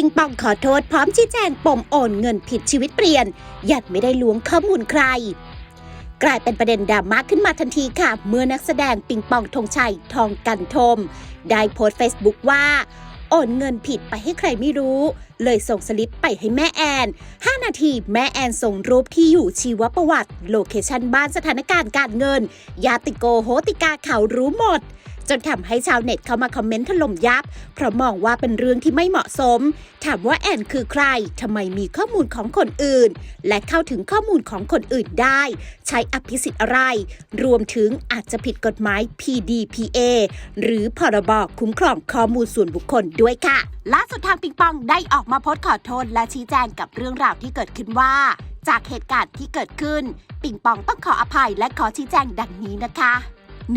ปิงปองขอโทษพร้อมชี้แจงปมโอนเงินผิดชีวิตเปลี่ยน ยัดไม่ได้ล้วงข้อมูลใคร กลายเป็นประเด็นดราม่าขึ้นมาทันทีค่ะ เมื่อนักแสดงปิงปองธงชัยทองกันทม ได้โพสต์เฟซบุ๊กว่า โอนเงินผิดไปให้ใครไม่รู้ เลยส่งสลิปไปให้แม่แอน 5 นาทีแม่แอนส่งรูปที่อยู่ชีวประวัติ โลเคชันบ้านสถานการณ์การเงิน ยาติโกโหติกาเขารู้หมดจนทำให้ชาวเน็ตเข้ามาคอมเมนต์ถล่มยับ เพราะมองว่าเป็นเรื่องที่ไม่เหมาะสม ถามว่าแอนคือใครทำไมมีข้อมูลของคนอื่น และเข้าถึงข้อมูลของคนอื่นได้ ใช้อภิสิทธิ์อะไร รวมถึงอาจจะผิดกฎหมาย PDPA หรือพรบคุ้มครองข้อมูลส่วนบุคคลด้วยค่ะ ล่าสุดทางปิงปองได้ออกมาโพสขอโทษและชี้แจงกับเรื่องราวที่เกิดขึ้นว่า จากเหตุการณ์ที่เกิดขึ้น ปิงปองต้องขออภัยและขอชี้แจงดังนี้นะคะ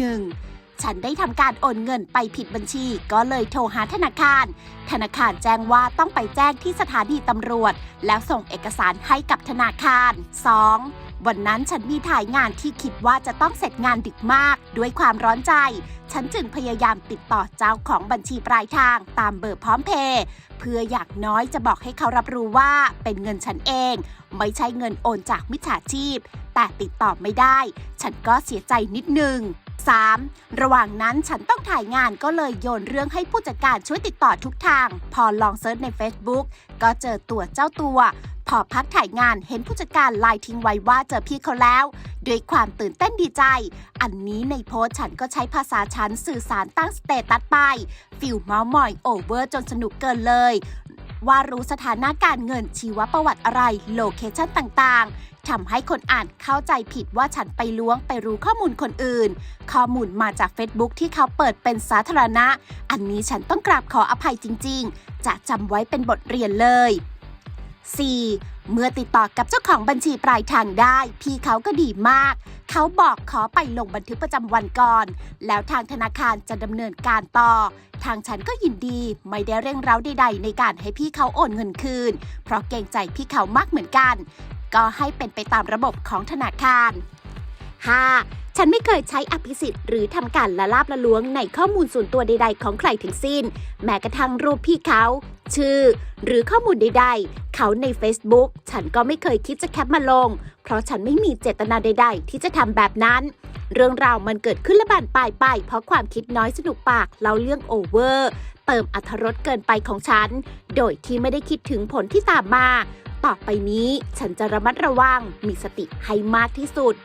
1. ฉันได้ทำการโอนเงินไปผิดบัญชีก็เลยโทรหาธนาคาร ธนาคารแจ้งว่าต้องไปแจ้งที่สถานีตำรวจ แล้วส่งเอกสารให้กับธนาคาร 2. วันนั้นฉันมีถ่ายงานที่คิดว่าจะต้องเสร็จงานดึกมาก ด้วยความร้อนใจ ฉันจึงพยายามติดต่อเจ้าของบัญชีปลายทางตามเบอร์พร้อมเพย์เพื่ออยากน้อยจะบอกให้เขารับรู้ว่าเป็นเงินฉันเอง ไม่ใช่เงินโอนจากมิจฉาชีพ แต่ติดต่อไม่ได้ ฉันก็เสียใจนิดนึง 3. ระหว่างนั้นฉันต้องถ่ายงานก็เลยโยนเรื่องให้ผู้จัดการช่วยติดต่อทุกทาง พอลองเซิร์ชใน Facebook ก็เจอตัวเจ้าตัว พอพักถ่ายงานเห็นผู้จัดการไลน์ทิ้งไว้ว่าเจอพี่เขาแล้ว ด้วยความตื่นเต้นดีใจ อันนี้ในโพสฉันก็ใช้ภาษาฉันสื่อสารตั้งสเตตัสไป ฟิลเมาส์มอยโอเวอร์จนสนุกเกินเลย ว่ารู้สถานะการเงินชีวประวัติอะไร โลเคชั่นต่างๆทำให้คนอ่านเข้าใจผิดว่าฉันไปล้วงไปรู้ข้อมูลคนอื่น ข้อมูลมาจาก Facebook ที่เขาเปิดเป็นสาธารณะ อันนี้ฉันต้องกราบขออภัยจริง ๆ จะจำไว้เป็นบทเรียนเลย 4. เมื่อติดต่อกับเจ้าของบัญชีปลายทางได้ พี่เขาก็ดีมาก เขาบอกขอไปลงบันทึกประจำวันก่อน แล้วทางธนาคารจะดำเนินการต่อ ทางฉันก็ยินดีไม่ได้เร่งเร้าใดๆในการให้พี่เขาโอนเงินคืน เพราะเกรงใจพี่เขามากเหมือนกัน ก็ให้เป็นไปตามระบบของธนาคาร 5. ฉันไม่เคยใช้อภิสิทธิ์หรือทำการละลาบละล้วงในข้อมูลส่วนตัวใด ๆ ของใครทั้งสิ้น แม้กระทั่งรูปพี่เขา ชื่อ หรือข้อมูลใด ๆ เขาใน Facebook ฉันก็ไม่เคยคิดจะแคปมาลง เพราะฉันไม่มีเจตนาใด ๆ ที่จะทำแบบนั้น เรื่องราวมันเกิดขึ้นและบานปลายไป เพราะความคิดน้อยสนุกปากเล่าเรื่องโอเวอร์ เติมอรรถรสเกินไปของฉัน โดยที่ไม่ได้คิดถึงผลที่ตามมา ต่อไปนี้ฉันจะระมัดระวังมีสติให้มากที่สุด